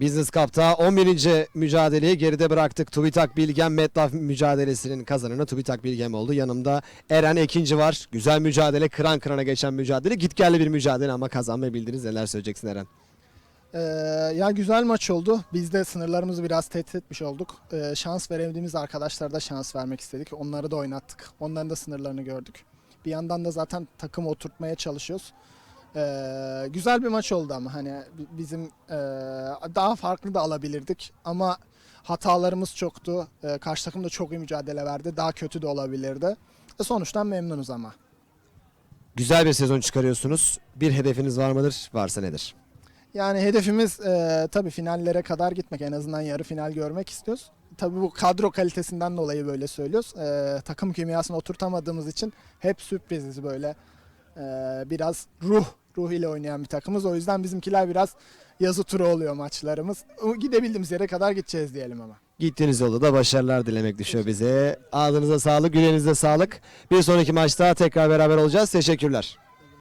Business Cup'ta 11. mücadeleyi geride bıraktık. Tubitak Bilgen Metlaf mücadelesinin kazananı Tubitak Bilgen oldu. Yanımda Eren Ekinci var. Güzel mücadele, kıran kırana geçen mücadele. Gitgelli bir mücadele ama kazanmayı bildiniz. Neler söyleyeceksin Eren? Ee, ya güzel maç oldu. Biz de sınırlarımızı biraz tehdit etmiş olduk. Ee, şans veremediğimiz arkadaşlara da şans vermek istedik. Onları da oynattık. Onların da sınırlarını gördük. Bir yandan da zaten takım oturtmaya çalışıyoruz. Ee, güzel bir maç oldu ama hani bi- bizim e, daha farklı da alabilirdik ama hatalarımız çoktu. Ee, karşı takım da çok iyi mücadele verdi. Daha kötü de olabilirdi. E, sonuçtan memnunuz ama. Güzel bir sezon çıkarıyorsunuz. Bir hedefiniz var mıdır? Varsa nedir? Yani hedefimiz e, tabii finallere kadar gitmek. En azından yarı final görmek istiyoruz. Tabii bu kadro kalitesinden dolayı böyle söylüyoruz. E, takım kimyasını oturtamadığımız için hep sürpriziz böyle. E, biraz ruh, ruh ile oynayan bir takımız. O yüzden bizimkiler biraz yazı turu oluyor maçlarımız. Gidebildiğimiz yere kadar gideceğiz diyelim ama. Gittiğiniz yolda da başarılar dilemek düşüyor bize. Ağzınıza sağlık, yüreğinize sağlık. Bir sonraki maçta tekrar beraber olacağız. Teşekkürler.